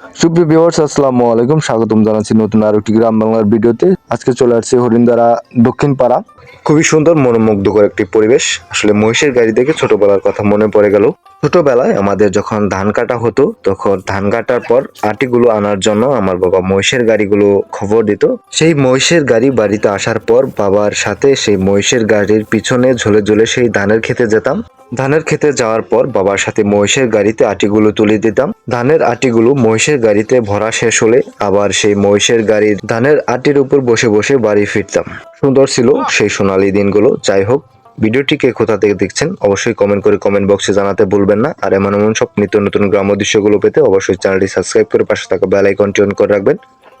সুপ্রিয় ভিউয়ার্স, আসসালামু আলাইকুম। স্বাগতম জানাচ্ছি নতুন আর একটি গ্রাম বাংলার ভিডিওতে। আজকে চলে আসছে হরিণদারা দক্ষিণ পাড়া খুবই সুন্দর, মনোমুগ্ধকর একটি পরিবেশ। আসলে মহিষের গাড়ি দেখে ছোটবেলার কথা মনে পড়ে গেল। ছোটবেলায় আমাদের যখন ধান কাটা হতো, তখন ধান কাটার পর আটিগুলো আনার জন্য আমার বাবা মহিষের গাড়িগুলো খবর দিত। সেই মহিষের গাড়ি বাড়িতে আসার পর বাবার সাথে সেই মহিষের গাড়ির পিছনে ঝুলে ঝুলে সেই ধানের খেতে যেতাম। ধানের খেতে যাওয়ার পর বাবার সাথে মহিষের গাড়িতে আটিগুলো তুলে দিতাম। ধানের আটিগুলো মহিষের গাড়িতে ভরা শেষ হলে আবার সেই মহিষের গাড়ির ধানের আটির উপর বসে বসে বাড়ি ফিরতাম। সুন্দর ছিল সেই সোনালী দিনগুলো। যাই হোক ভিডিওটিকে কোথা থেকে দেখছেন, অবশ্যই কমেন্ট করে কমেন্ট বক্সে জানাতে ভুলবেন না। আর এমন এমন সব নিত্য নতুন গ্রাম্য দৃশ্যগুলো পেতে অবশ্যই চ্যানেলটি সাবস্ক্রাইব করে পাশে থাকা বেল আইকনটি অন করে রাখবেন।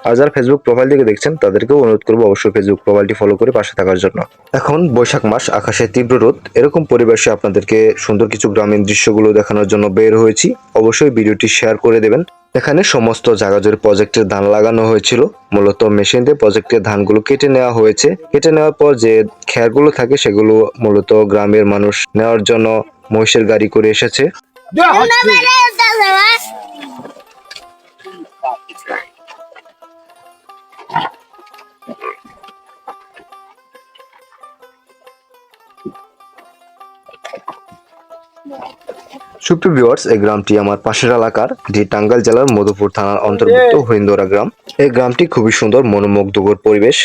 আর যারা ফেসবুক প্রোফাইল থেকে দেখছেন, তাদেরকেও অনুরোধ করব অবশ্যই ফেসবুক প্রোফাইলটি ফলো করে পাশে থাকার জন্য। এখন বৈশাখ মাস, আকাশে তীব্র রোদ। এরকম পরিবেশে আপনাদেরকে সুন্দর কিছু গ্রামীণ দৃশ্যগুলো দেখানোর জন্য বের হয়েছি। অবশ্যই ভিডিওটি শেয়ার করে দেবেন। এখানে সমস্ত জায়গা জুড়ে প্রজেক্টের ধান লাগানো হয়েছিল। মূলত মেশিন দিয়ে প্রজেক্টের ধানগুলো কেটে নেওয়া হয়েছে। কেটে নেওয়ার পর যে খেয়ারগুলো থাকে সেগুলো মূলত গ্রামের মানুষ নেওয়ার জন্য মহিষের গাড়ি করে এসেছে। সুপ্রিয় ভিউয়ার্স, এই গ্রামটি আমার পাশের এলাকার যে টাঙ্গাল জেলার মধুপুর থানার অন্তর্ভুক্ত হইন্দরা গ্রাম। এই গ্রামটি খুবই সুন্দর, মনোমুগ্ধকর পরিবেশ।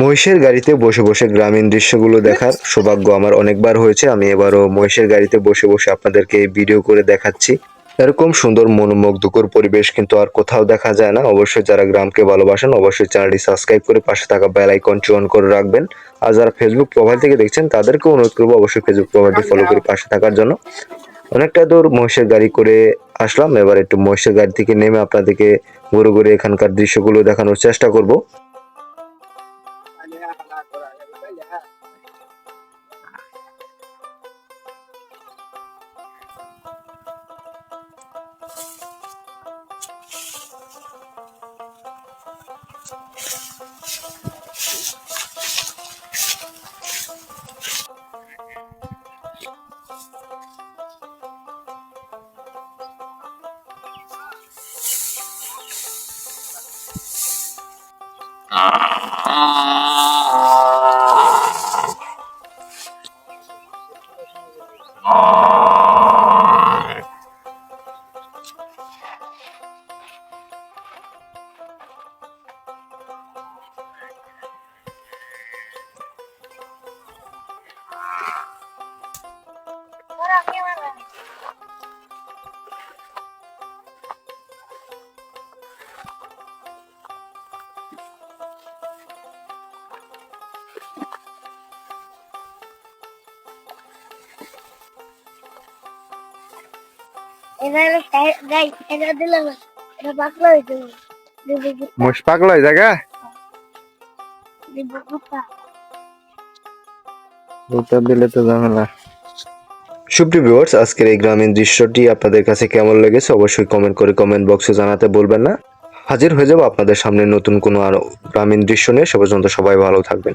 মহিষের গাড়িতে বসে বসে গ্রামীণ দৃশ্যগুলো দেখার সৌভাগ্য আমার অনেকবার হয়েছে। আমি এবারও মহিষের গাড়িতে বসে বসে আপনাদেরকে ভিডিও করে দেখাচ্ছি। এরকম সুন্দর, মনোমুগ্ধকর পরিবেশ কিন্তু আর কোথাও দেখা যায় না। অবশ্যই যারা গ্রামকে ভালোবাসেন, অবশ্যই চ্যানেলটি সাবস্ক্রাইব করে পাশে থাকা বেল আইকনটি অন করে রাখবেন। আর যারা ফেসবুক প্রোফাইল থেকে দেখছেন, তাদেরকেও অনুরোধ করব অবশ্যই ফেসবুক প্রোফাইলটি ফলো করে পাশে থাকার জন্য। অনেকটা দূর মহিষের গাড়ি করে আসলাম। এবার একটু মহিষের গাড়ি থেকে নেমে আপনাদেরকে ঘুরে ঘুরে এখানকার দৃশ্যগুলো দেখানোর চেষ্টা করব। এবারে গাই এটা দিলাম এটা পাকলা হয়েছে দিব মহিষ পাগল হয়ে জায়গা দিব কুত্তা দুটা দিলে তো ঝামেলা সুপ্রিয় ভিউয়ার্স আজকের এই গ্রামীণ দৃশ্যটি আপনাদের কাছে কেমন লেগেছে অবশ্যই কমেন্ট করে কমেন্ট বক্সে জানাতে বলবেন না। হাজির হয়ে যাব আপনাদের সামনে নতুন কোনো আরও গ্রামীণ দৃশ্য নিয়ে। সে পর্যন্ত সবাই ভালো থাকবেন।